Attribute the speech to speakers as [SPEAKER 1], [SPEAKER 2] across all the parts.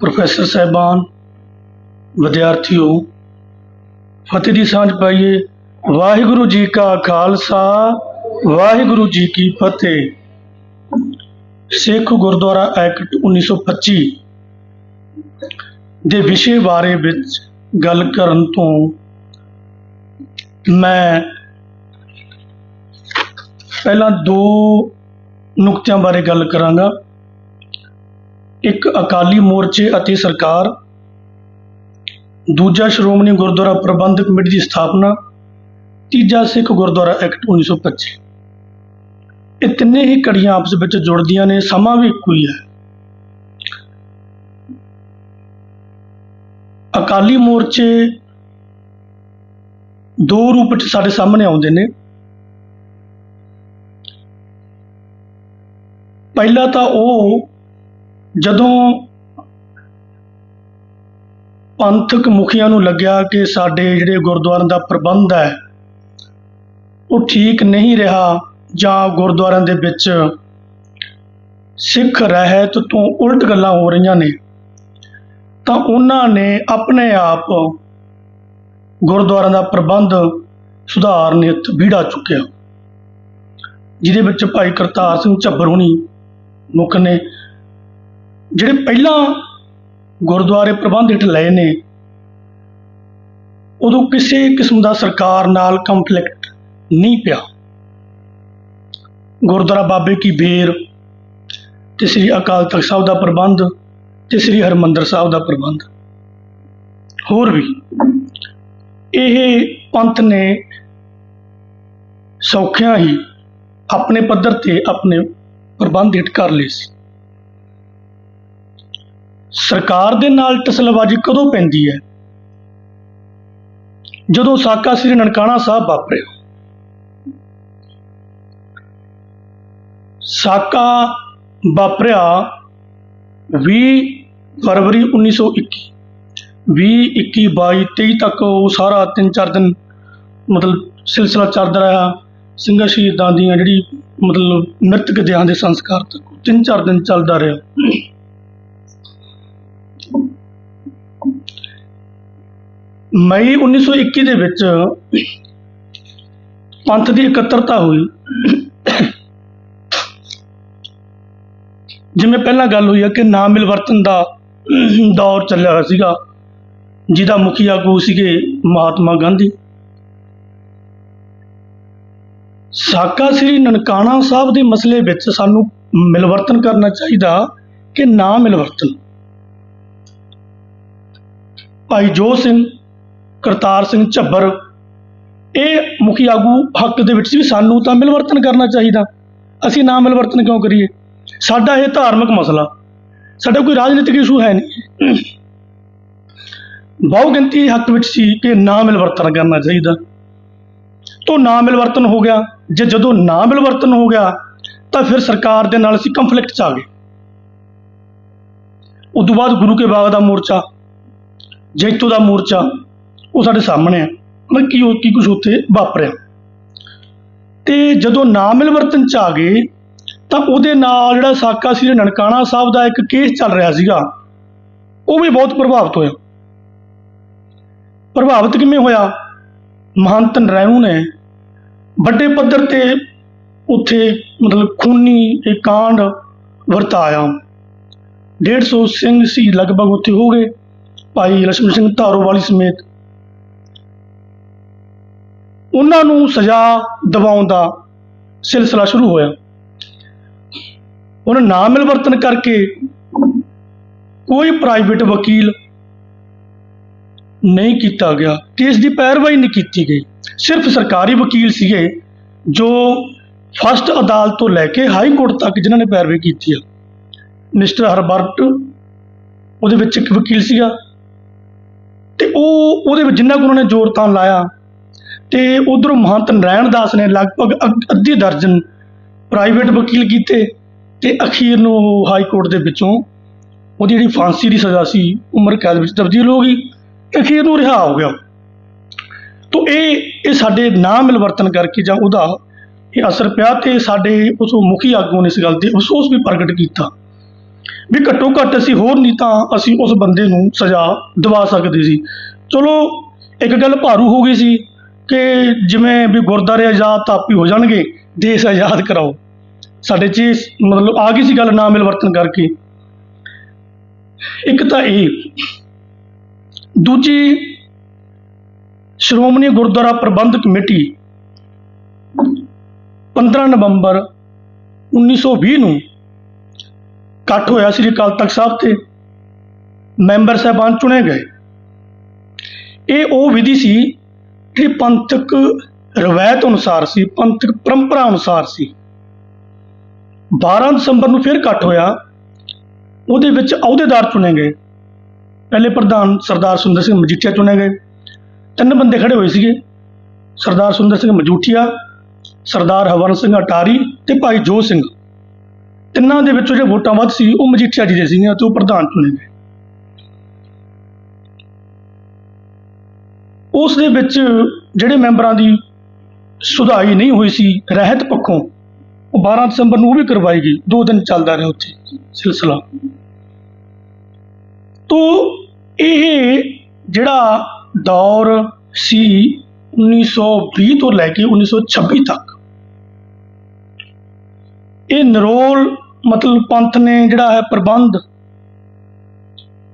[SPEAKER 1] Professor ਸਾਹਿਬਾਨ, ਵਿਦਿਆਰਥੀਓ, ਫਤਿਹ ਦੀ ਸਾਂਝ ਪਾਈਏ। ਵਾਹਿਗੁਰੂ ਜੀ ਕਾ ਖਾਲਸਾ, ਵਾਹਿਗੁਰੂ ਜੀ ਕੀ ਫਤਿਹ। ਸਿੱਖ ਗੁਰਦੁਆਰਾ ਐਕਟ 1925 ਦੇ ਵਿਸ਼ੇ ਬਾਰੇ ਵਿੱਚ ਗੱਲ ਕਰਨ ਤੋਂ ਮੈਂ ਪਹਿਲਾਂ ਦੋ ਨੁਕਤਿਆਂ ਬਾਰੇ ਗੱਲ ਕਰਾਂਗਾ। ਇੱਕ ਅਕਾਲੀ ਮੋਰਚੇ ਅਤੇ ਸਰਕਾਰ, ਦੂਜਾ ਸ਼੍ਰੋਮਣੀ ਗੁਰਦੁਆਰਾ ਪ੍ਰਬੰਧਕ ਕਮੇਟੀ ਦੀ ਸਥਾਪਨਾ, ਤੀਜਾ ਸਿੱਖ ਗੁਰਦੁਆਰਾ ਐਕਟ 1925 ਇਹ ਤਿੰਨੇ ਹੀ ਕੜੀਆਂ ਆਪਸ ਵਿੱਚ ਜੁੜਦੀਆਂ ਨੇ, ਸਮਾਂ ਵੀ ਇੱਕੋ ਹੀ ਹੈ। ਅਕਾਲੀ ਮੋਰਚੇ ਦੋ ਰੂਪ ਵਿੱਚ ਸਾਡੇ ਸਾਹਮਣੇ ਆਉਂਦੇ ਨੇ। ਪਹਿਲਾ ਤਾਂ ਉਹ ਜਦੋਂ ਪੰਥਕ ਮੁਖੀਆਂ ਨੂੰ ਲੱਗਿਆ ਕਿ ਸਾਡੇ ਜਿਹੜੇ ਗੁਰਦੁਆਰਿਆਂ ਦਾ ਪ੍ਰਬੰਧ ਹੈ, ਉਹ ਠੀਕ ਨਹੀਂ ਰਿਹਾ ਜਾਂ ਗੁਰਦੁਆਰਿਆਂ ਦੇ ਵਿੱਚ ਸਿੱਖ ਰਹਿਤ ਤੋਂ ਉਲਟ ਗੱਲਾਂ ਹੋ ਰਹੀਆਂ ਨੇ। ਤਾਂ ਉਹਨਾਂ ਨੇ ਆਪਣੇ ਆਪ ਗੁਰਦੁਆਰਿਆਂ ਦਾ ਪ੍ਰਬੰਧ ਸੁਧਾਰਨ ਹਿੱਤ ਬੀੜਾ ਚੁੱਕਿਆ। ਜਿਹਦੇ ਵਿੱਚ ਭਾਈ ਕਰਤਾਰ ਸਿੰਘ ਝੱਬਰ ਹੁਣੀ ਮੁੱਖ ਨੇ, ਜਿਹੜੇ ਪਹਿਲਾਂ ਗੁਰਦੁਆਰੇ ਪ੍ਰਬੰਧ ਹੇਠ ਲਏ ਨੇ, ਉਦੋਂ ਕਿਸੇ ਕਿਸਮ ਦਾ ਸਰਕਾਰ ਨਾਲ ਕੰਫਲਿਕਟ ਨਹੀਂ ਪਿਆ। ਗੁਰਦੁਆਰਾ ਬਾਬੇ ਕੀ ਬੇਰ ਤੇ ਸ੍ਰੀ ਅਕਾਲ ਤਖਤ ਸਾਹਿਬ ਦਾ ਪ੍ਰਬੰਧ ਤੇ ਸ੍ਰੀ ਹਰਮੰਦਰ ਸਾਹਿਬ ਦਾ ਪ੍ਰਬੰਧ। ਹੋਰ ਵੀ, ਇਹ ਪੰਥ ਨੇ ਸੌਖਿਆਂ ਹੀ ਆਪਣੇ ਪੱਧਰ ਤੇ ਆਪਣੇ ਪ੍ਰਬੰਧ ਹੇਠ ਕਰ ਲਏ ਸੀ। ਸਰਕਾਰ ਦੇ ਨਾਲ ਟਸਲਬਾਜੀ ਕਦੋਂ ਪੈਂਦੀ ਹੈ? ਜਦੋਂ ਸਾਕਾ ਸ੍ਰੀ ਨਨਕਾਣਾ ਸਾਹਿਬ ਵਾਪਰਿਆ ਸਾਕਾ ਵਾਪਰਿਆ 20 ਫਰਵਰੀ 1921 20 21 22 23 ਤੱਕ ਉਹ ਸਾਰਾ ਤਿੰਨ, ਚਾਰ ਦਿਨ ਮਤਲਬ ਸਿਲਸਿਲਾ ਚੱਲਦਾ ਰਿਹਾ। ਸਿੰਘਾਂ ਸ਼ਹੀਦਾਂ ਦੀਆਂ ਜਿਹੜੀ ਮਤਲਬ ਮ੍ਰਿਤਕ ਦੇਹਾਂ ਦੇ ਸੰਸਕਾਰ ਤੱਕ ਤਿੰਨ, ਚਾਰ ਦਿਨ ਚੱਲਦਾ ਰਿਹਾ। ਮਈ 1921 ਦੇ ਵਿੱਚ ਪੰਥ ਦੀ ਇਕੱਤਰਤਾ ਹੋਈ। ਜਿਵੇਂ ਪਹਿਲਾਂ ਗੱਲ ਹੋਈ ਆ ਕਿ ਨਾਮ ਮਿਲਵਰਤਨ ਦਾ ਦੌਰ ਚੱਲਿਆ ਹੋਇਆ ਸੀਗਾ, ਜਿਹਦਾ ਮੁਖੀ ਆਗੂ ਸੀਗੇ ਮਹਾਤਮਾ ਗਾਂਧੀ। ਸਾਕਾ ਸ੍ਰੀ ਨਨਕਾਣਾ ਸਾਹਿਬ ਦੇ ਮਸਲੇ ਵਿੱਚ ਸਾਨੂੰ ਮਿਲਵਰਤਨ ਕਰਨਾ ਚਾਹੀਦਾ ਕਿ ਨਾ ਮਿਲਵਰਤਨ। ਭਾਈ ਜੋ ਸਿੰਘ, ਕਰਤਾਰ ਸਿੰਘ ਝੱਬਰ, ਇਹ ਮੁਖੀ ਆਗੂ ਹੱਕ ਦੇ ਵਿੱਚ ਸੀ ਵੀ ਸਾਨੂੰ ਤਾਂ ਮਿਲਵਰਤਨ ਕਰਨਾ ਚਾਹੀਦਾ। ਅਸੀਂ ਨਾ ਮਿਲਵਰਤਨ ਕਿਉਂ ਕਰੀਏ? ਸਾਡਾ ਇਹ ਧਾਰਮਿਕ ਮਸਲਾ। ਸਾਡਾ ਕੋਈ ਰਾਜਨੀਤਿਕ ਇਸ਼ੂ ਹੈ ਨਹੀਂ। ਬਹੁ ਗਿਣਤੀ ਹੱਕ ਵਿੱਚ ਸੀ ਕਿ ਨਾ ਮਿਲਵਰਤਨ ਕਰਨਾ ਚਾਹੀਦਾ। ਤੋਂ ਨਾ ਮਿਲਵਰਤਨ ਹੋ ਗਿਆ। ਜੇ ਜਦੋਂ ਨਾ ਮਿਲਵਰਤਨ ਹੋ ਗਿਆ, ਤਾਂ ਫਿਰ ਸਰਕਾਰ ਦੇ ਨਾਲ ਅਸੀਂ ਕੰਫਲਿਕਟ 'ਚ ਆ ਗਏ। ਉਸ ਤੋਂ ਬਾਅਦ ਗੁਰੂ ਕੇ ਬਾਗ ਦਾ ਮੋਰਚਾ, ਜੈਤੋ ਦਾ ਮੋਰਚਾ, ਉਹ ਸਾਡੇ ਸਾਹਮਣੇ ਆ। ਮਤਲਬ ਕੀ ਕੀ ਕੁਝ ਉੱਥੇ ਵਾਪਰਿਆ। ਤੇ ਜਦੋਂ ਨਾ ਮਿਲਵਰਤਨ 'ਚ ਆ ਗਏ ਤਾਂ ਉਹਦੇ ਨਾਲ ਜਿਹੜਾ ਸਾਕਾ ਸ੍ਰੀ ਨਨਕਾਣਾ ਸਾਹਿਬ ਦਾ ਇੱਕ ਕੇਸ ਚੱਲ ਰਿਹਾ ਸੀਗਾ, ਉਹ ਵੀ ਬਹੁਤ ਪ੍ਰਭਾਵਿਤ ਹੋਇਆ। ਪ੍ਰਭਾਵਿਤ ਕਿਵੇਂ ਹੋਇਆ? ਮਹੰਤ ਨਰੈਣੂ ਨੇ ਵੱਡੇ ਪੱਧਰ ਤੇ ਉੱਥੇ ਮਤਲਬ ਖੂਨੀ ਇਹ ਕਾਂਡ ਵਰਤਾਇਆ। 150 ਸਿੰਘ ਸੀ ਲਗਭਗ ਉੱਥੇ ਹੋ ਗਏ, ਭਾਈ ਲక్ష్ਮਣ ਸਿੰਘ ਧਾਰੋਵਾਲੀ ਸਮੇਤ। ਉਹਨਾਂ ਨੂੰ ਸਜ਼ਾ ਦਿਵਾਉਣ ਦਾ ਸਿਲਸਿਲਾ ਸ਼ੁਰੂ ਹੋਇਆ। ਉਹਨਾਂ ਨਾ ਮਿਲਵਰਤਨ ਕਰਕੇ ਕੋਈ ਪ੍ਰਾਈਵੇਟ ਵਕੀਲ ਨਹੀਂ ਕੀਤਾ ਗਿਆ ਕੇਸ ਦੀ ਪੈਰਵਾਈ ਨਹੀਂ ਕੀਤੀ ਗਈ। ਸਿਰਫ ਸਰਕਾਰੀ ਵਕੀਲ ਸੀਗੇ ਜੋ ਫਸਟ ਅਦਾਲਤ ਤੋਂ ਲੈ ਕੇ ਹਾਈ ਕੋਰਟ ਤੱਕ ਜਿਨ੍ਹਾਂ ਨੇ ਪੈਰਵਾਈ ਕੀਤੀ ਆ। ਮਿਸਟਰ ਹਰਬਰਟ, ਉਹਦੇ ਵਿੱਚ ਇੱਕ ਵਕੀਲ ਸੀਗਾ, ਤੇ ਉਹ ਉਹਦੇ ਵਿੱਚ ਜਿੰਨਾ ਕੁ ਉਹਨਾਂ ਨੇ ਜ਼ੋਰ ਤਾਂ ਲਾਇਆ, ਤੇ ਉਧਰੋਂ ਮਹੰਤ ਨਰੈਣ ਦਾਸ ਨੇ ਲਗਭਗ ਅੱਧ- ਅੱਧੀ ਦਰਜਨ ਪ੍ਰਾਈਵੇਟ ਵਕੀਲ ਕੀਤੇ। ਤੇ ਅਖੀਰ ਨੂੰ ਉਹ ਹਾਈ ਕੋਰਟ ਦੇ ਵਿੱਚੋਂ ਉਹਦੀ ਜਿਹੜੀ ਫਾਂਸੀ ਦੀ ਸਜ਼ਾ ਸੀ, ਉਮਰ ਕੈਦ ਵਿੱਚ ਤਬਦੀਲ ਹੋ ਗਈ ਤੇ ਅਖੀਰ ਨੂੰ ਰਿਹਾ ਹੋ ਗਿਆ। ਤੋ ਇਹ ਇਹ ਸਾਡੇ ਨਾ ਮਿਲਵਰਤਨ ਕਰਕੇ ਜਾਂ ਉਹਦਾ ਇਹ ਅਸਰ ਪਿਆ ਤੇ ਸਾਡੇ ਉਸ ਮੁਖੀ ਆਗੂ ਨੇ ਇਸ ਗੱਲ ਤੇ ਅਫਸੋਸ ਵੀ ਪ੍ਰਗਟ ਕੀਤਾ ਵੀ ਘੱਟੋ ਘੱਟ ਅਸੀਂ ਹੋਰ ਨਹੀਂ ਤਾਂ ਅਸੀਂ ਉਸ ਬੰਦੇ ਨੂੰ ਸਜ਼ਾ ਦਿਵਾ ਸਕਦੇ ਸੀ। ਚਲੋ, ਇੱਕ ਗੱਲ ਭਾਰੂ ਹੋ ਗਈ ਸੀ ਕਿ ਜਿਵੇਂ ਵੀ ਗੁਰਦਾਰੇ ਆਜ਼ਾਦ ਤਾਪੀ ਹੋ ਜਾਣਗੇ, ਦੇਸ਼ ਆਜ਼ਾਦ ਕਰਾਓ। ਸਾਡੇ 'ਚ ਇਸ- ਮਤਲਬ ਆ ਗਈ ਸੀ ਗੱਲ ਨਾ ਮਿਲਵਰਤਨ ਕਰਕੇ। ਇੱਕ ਤਾਂ ਇਹ, ਦੂਜੀ ਸ਼੍ਰੋਮਣੀ ਗੁਰਦੁਆਰਾ ਪ੍ਰਬੰਧਕ ਕਮੇਟੀ 15 ਨਵੰਬਰ 1920 ਨੂੰ ਇਕੱਠ ਹੋਇਆ ਸ੍ਰੀ ਅਕਾਲ ਤਖਤ ਸਾਹਿਬ ਤੇ ਮੈਂਬਰ ਸਾਹਿਬਾਨ ਚੁਣੇ ਗਏ। ਇਹ ਉਹ ਵਿਧੀ ਸੀ ਜਿਹੜੀ ਪੰਥਕ ਰਵਾਇਤ ਅਨੁਸਾਰ ਸੀ, ਪੰਥਕ ਪਰੰਪਰਾ ਅਨੁਸਾਰ ਸੀ। 12 ਦਸੰਬਰ ਨੂੰ ਫਿਰ ਇਕੱਠ ਹੋਇਆ। ਉਹਦੇ ਵਿੱਚ ਅਹੁਦੇਦਾਰ ਚੁਣੇ ਗਏ। ਪਹਿਲੇ ਪ੍ਰਧਾਨ ਸਰਦਾਰ ਸੁੰਦਰ ਸਿੰਘ ਮਜੀਠੀਆ ਚੁਣੇ ਗਏ। ਤਿੰਨ ਬੰਦੇ ਖੜੇ ਹੋਏ ਸੀਗੇ। ਸਰਦਾਰ ਸੁੰਦਰ ਸਿੰਘ ਮਜੀਠੀਆ, ਸਰਦਾਰ ਹਵਨ ਸਿੰਘ ਅਟਾਰੀ ਤੇ ਭਾਈ ਜੋ ਸਿੰਘ। ਤਿੰਨਾਂ ਦੇ ਵਿੱਚੋਂ ਜਿਹੜੇ ਵੋਟਾਂ ਵੱਧ ਸੀ, ਉਹ ਮਜੀਠੀਆ ਜੀ ਦੇ ਸੀਗੀਆਂ ਤੇ ਉਹ ਪ੍ਰਧਾਨ ਚੁਣੇ ਗਏ। ਉਸ ਦੇ ਵਿੱਚ ਜਿਹੜੇ ਮੈਂਬਰਾਂ ਦੀ ਸੁਧਾਈ ਨਹੀਂ ਹੋਈ ਸੀ, ਰਹਿਤ ਪੱਖੋਂ ਉਹ 12 ਦਸੰਬਰ ਨੂੰ ਉਹ ਵੀ ਕਰਵਾਈ ਗਈ ਦੋ ਦਿਨ ਚੱਲਦਾ ਰਿਹਾ ਉੱਥੇ ਸਿਲਸਿਲਾ। ਤੋ ਇਹ ਜਿਹੜਾ ਦੌਰ ਸੀ 1920 ਤੋਂ ਲੈ ਕੇ 1926 ਤੱਕ, ਇਹ ਨਰੋਲ ਮਤਲਬ ਪੰਥ ਨੇ ਜਿਹੜਾ ਹੈ ਪ੍ਰਬੰਧ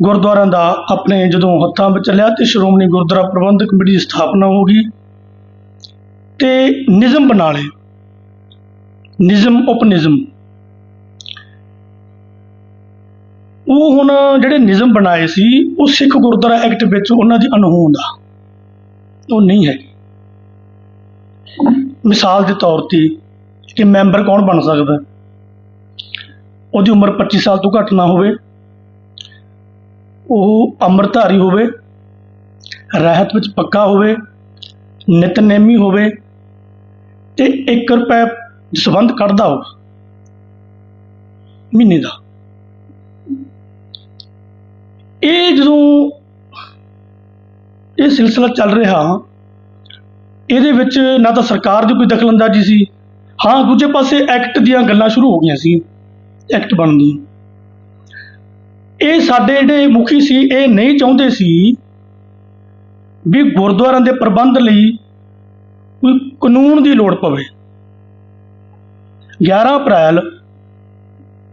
[SPEAKER 1] ਗੁਰਦੁਆਰਿਆਂ ਦਾ ਆਪਣੇ ਜਦੋਂ ਹੱਥਾਂ ਵਿੱਚ ਲਿਆ ਤੇ ਸ਼੍ਰੋਮਣੀ ਗੁਰਦੁਆਰਾ ਪ੍ਰਬੰਧਕ ਕਮੇਟੀ ਦੀ ਸਥਾਪਨਾ ਹੋ ਗਈ ਤੇ ਨਿਯਮ ਬਣਾ ਲਏ। ਨਿਜ਼ਮ ਉਪਨਿਜ਼ਮ ਉਹ ਹੁਣ ਜਿਹੜੇ ਨਿਯਮ ਬਣਾਏ ਸੀ, ਉਹ ਸਿੱਖ ਗੁਰਦੁਆਰਾ ਐਕਟ ਵਿੱਚ ਉਹਨਾਂ ਦੀ ਅਨਹੋਂਦ ਆ। ਉਹ ਨਹੀਂ ਹੈ ਮਿਸਾਲ ਦੇ ਤੌਰ ਤੇ ਕਿ ਮੈਂਬਰ ਕੌਣ ਬਣ ਸਕਦਾ? ਉਹਦੀ ਉਮਰ 25 ਸਾਲ ਤੋਂ ਘੱਟ ਨਾ ਹੋਵੇ। ਉਹ ਅੰਮ੍ਰਿਤਧਾਰੀ ਹੋਵੇ, ਰਹਿਤ ਵਿੱਚ ਪੱਕਾ ਹੋਵੇ, ਨਿਤਨੇਮੀ ਹੋਵੇ ਤੇ 1 ਰੁਪਏ ਸੰਬੰਧ ਕੱਢਦਾ ਹੋਵੇ ਮਹੀਨੇ ਦਾ। ਇਹ ਜਦੋਂ ਇਹ ਸਿਲਸਿਲਾ ਚੱਲ ਰਿਹਾ, ਇਹਦੇ ਵਿੱਚ ਨਾ ਤਾਂ ਸਰਕਾਰ ਦੀ ਕੋਈ ਦਖਲਅੰਦਾਜ਼ੀ ਸੀ, ਹਾਂ, ਦੂਜੇ ਪਾਸੇ ਐਕਟ ਦੀਆਂ ਗੱਲਾਂ ਸ਼ੁਰੂ ਹੋ ਗਈਆਂ ਸੀ, ਐਕਟ ਬਣਨ ਦੀ। ਇਹ ਸਾਡੇ ਜਿਹੜੇ ਮੁਖੀ ਸੀ, ਇਹ ਨਹੀਂ ਚਾਹੁੰਦੇ ਸੀ ਵੀ ਗੁਰਦੁਆਰਿਆਂ ਦੇ ਪ੍ਰਬੰਧ ਲਈ ਕੋਈ ਕਾਨੂੰਨ ਦੀ ਲੋੜ ਪਵੇ। 11 ਅਪ੍ਰੈਲ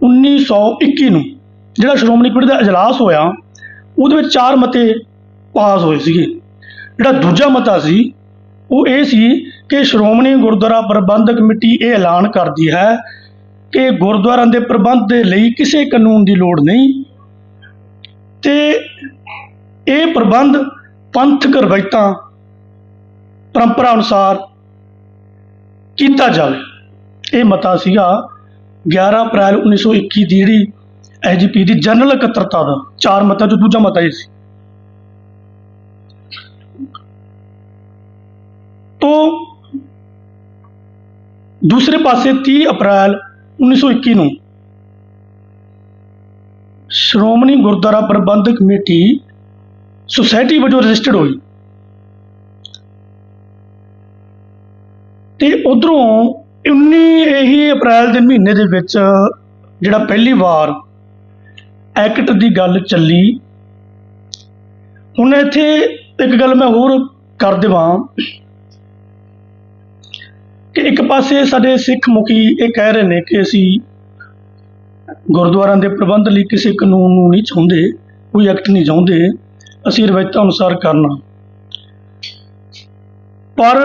[SPEAKER 1] 1921 ਨੂੰ ਜਿਹੜਾ ਸ਼੍ਰੋਮਣੀ ਕਮੇਟੀ ਦਾ ਇਜਲਾਸ ਹੋਇਆ, ਉਹਦੇ ਵਿੱਚ ਚਾਰ ਮਤੇ ਪਾਸ ਹੋਏ ਸੀਗੇ। ਜਿਹੜਾ ਦੂਜਾ ਮਤਾ ਸੀ, ਉਹ ਇਹ ਸੀ ਕਿ ਸ਼੍ਰੋਮਣੀ ਗੁਰਦੁਆਰਾ ਪ੍ਰਬੰਧਕ ਕਮੇਟੀ ਇਹ ਐਲਾਨ ਕਰਦੀ ਹੈ ਕਿ ਗੁਰਦੁਆਰਿਆਂ ਦੇ ਪ੍ਰਬੰਧ ਦੇ ਲਈ ਕਿਸੇ ਕਾਨੂੰਨ ਦੀ ਲੋੜ ਨਹੀਂ ਤੇ ਇਹ ਪ੍ਰਬੰਧ ਪੰਥਕ ਰਵਾਇਤਾਂ, ਪਰੰਪਰਾ ਅਨੁਸਾਰ ਕੀਤਾ ਜਾਵੇ। ਇਹ ਮਤਾ ਸੀਗਾ 11 ਅਪ੍ਰੈਲ 1921 ਦੀ ਜਿਹੜੀ ਐਜੀਪੀ ਦੀ ਜਨਰਲ ਇਕੱਤਰਤਾ ਦਾ, ਚਾਰ ਮਤਾ ਜੋ ਦੂਜਾ ਮਤਾ ਇਹ ਸੀ। ਤੋ ਦੂਸਰੇ ਪਾਸੇ 30 ਅਪ੍ਰੈਲ 1921 ਨੂੰ ਸ਼੍ਰੋਮਣੀ ਗੁਰਦੁਆਰਾ ਪ੍ਰਬੰਧਕ ਕਮੇਟੀ ਸੁਸਾਇਟੀ ਵਜੋਂ ਰਜਿਸਟਰਡ ਹੋਈ। ਤੇ ਉਧਰੋਂ 19 ਇਹੀ ਅਪ੍ਰੈਲ ਦੇ ਮਹੀਨੇ ਦੇ ਵਿੱਚ ਜਿਹੜਾ ਪਹਿਲੀ ਵਾਰ ਐਕਟ ਦੀ ਗੱਲ ਚੱਲੀ। ਹੁਣ ਇੱਥੇ ਇੱਕ ਗੱਲ ਮੈਂ ਹੋਰ ਕਰ ਦੇਵਾਂ ਕਿ ਇੱਕ ਪਾਸੇ ਸਾਡੇ ਸਿੱਖ ਮੁਖੀ ਇਹ ਕਹਿ ਰਹੇ ਨੇ ਕਿ ਅਸੀਂ ਗੁਰਦੁਆਰਿਆਂ ਦੇ ਪ੍ਰਬੰਧ ਲਈ ਕਿਸੇ ਕਾਨੂੰਨ ਨੂੰ ਨਹੀਂ ਚਾਹੁੰਦੇ, ਕੋਈ ਐਕਟ ਨਹੀਂ ਚਾਹੁੰਦੇ, ਅਸੀਂ ਰਵਾਇਤਾਂ ਅਨੁਸਾਰ ਕਰਨਾ। ਪਰ